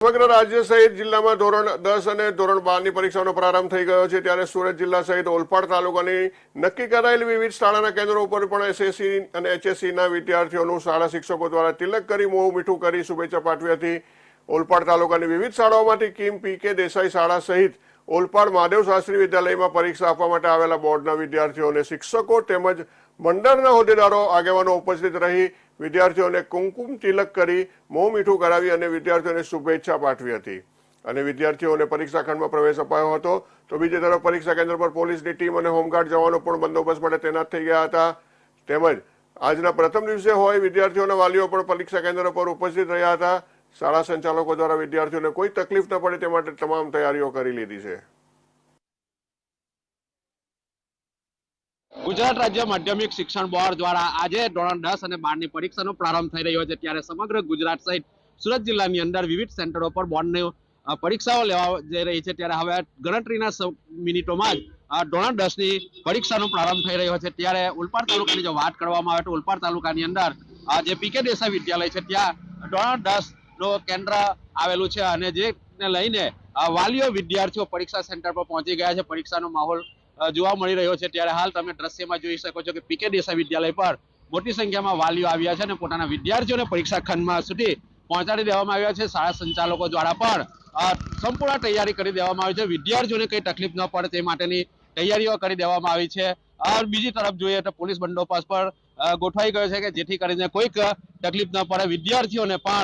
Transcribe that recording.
સમગ્ર રાજ્ય સહિત જિલ્લામાં ધોરણ દસ અને ધોરણ બારની પરીક્ષાનો પ્રારંભ થઈ ગયો છે. ત્યારે સુરત જિલ્લા સહિત ઓલપાડ તાલુકાની નક્કી કરાયેલી વિવિધ શાળાના કેન્દ્રો ઉપર પણ એસએસસી અને એચએસસીના વિદ્યાર્થીઓનું શાળા શિક્ષકો દ્વારા તિલક કરી, મોં મીઠું કરી શુભેચ્છા પાઠવી હતી. ઓલપાડ તાલુકાની વિવિધ શાળાઓમાંથી કિમ પી કે દેસાઈ શાળા સહિત ઓલપાડ મહાદેવ શાસ્ત્રી વિદ્યાલયમાં પરીક્ષા આપવા માટે આવેલા બોર્ડના વિદ્યાર્થીઓને શિક્ષકો તેમજ મંડળના હોદ્દેદારો આગેવાનો ઉપસ્થિત રહી વિદ્યાર્થીઓને કુમકુમ તિલક કરી મોં મીઠું કરાવી અને વિદ્યાર્થીઓને શુભેચ્છા પાઠવી હતી. અને વિદ્યાર્થીઓને પરીક્ષા ખંડમાં પ્રવેશ અપાયો હતો. તો બીજી તરફ પરીક્ષા કેન્દ્ર પર પોલીસની ટીમ અને હોમગાર્ડ જવાનો પણ બંદોબસ્ત માટે તૈનાત થઈ ગયા હતા. તેમજ આજના પ્રથમ દિવસે હોય વિદ્યાર્થીઓના વાલીઓ પણ પરીક્ષા કેન્દ્ર પર ઉપસ્થિત રહ્યા હતા. શાળા સંચાલકો દ્વારા વિદ્યાર્થીઓને કોઈ તકલીફ ન પડે તે માટે તમામ તૈયારીઓ કરી લીધી છે. ગુજરાત રાજ્ય માધ્યમિક શિક્ષણ બોર્ડ દ્વારા આજે ધોરણ દસ અને બારની પરીક્ષાનો પ્રારંભ થઈ રહ્યો છે, ત્યારે સમગ્ર ગુજરાત સહિત સુરત જિલ્લાની અંદર વિવિધ સેન્ટરો પર બોર્ડની પરીક્ષાઓ લેવા જઈ રહી છે. ત્યારે હવે ગણતરીના મિનિટોમાં જ ધોરણ દસની પરીક્ષાનો પ્રારંભ થઈ રહ્યો છે. ત્યારે ઉલપાડ તાલુકાની જો વાત કરવામાં આવે તો ઉલપાડ તાલુકાની અંદર જે જે પીકે દેસાઈ વિદ્યાલય છે, ત્યાં ધોરણ દસ નો કેન્દ્ર આવેલું છે અને જેને લઈને વાલીઓ વિદ્યાર્થીઓ પરીક્ષા સેન્ટર પર પહોંચી ગયા છે. પરીક્ષાનો માહોલ જોવા મળી રહ્યો છે. ત્યારે હાલ તમે દ્રશ્યમાં જોઈ શકો છો કે પીકે દેસાઈ વિદ્યાલય પર મોટી સંખ્યામાં વાલીઓ આવ્યા છે અને પોતાના વિદ્યાર્થીઓને પરીક્ષા ખંડમાં સુધી પહોંચાડી દેવામાં આવ્યા છે. શાળા સંચાલકો દ્વારા પણ સંપૂર્ણ તૈયારી કરી દેવામાં આવી છે. વિદ્યાર્થીઓને કઈ તકલીફ ન પડે તે માટેની તૈયારીઓ કરી દેવામાં આવી છે. બીજી તરફ જોઈએ તો પોલીસ બંદોબસ્ત પર ગોઠવાઈ ગયો છે કે જેથી કરીને કોઈક તકલીફ ન પડે. વિદ્યાર્થીઓને પણ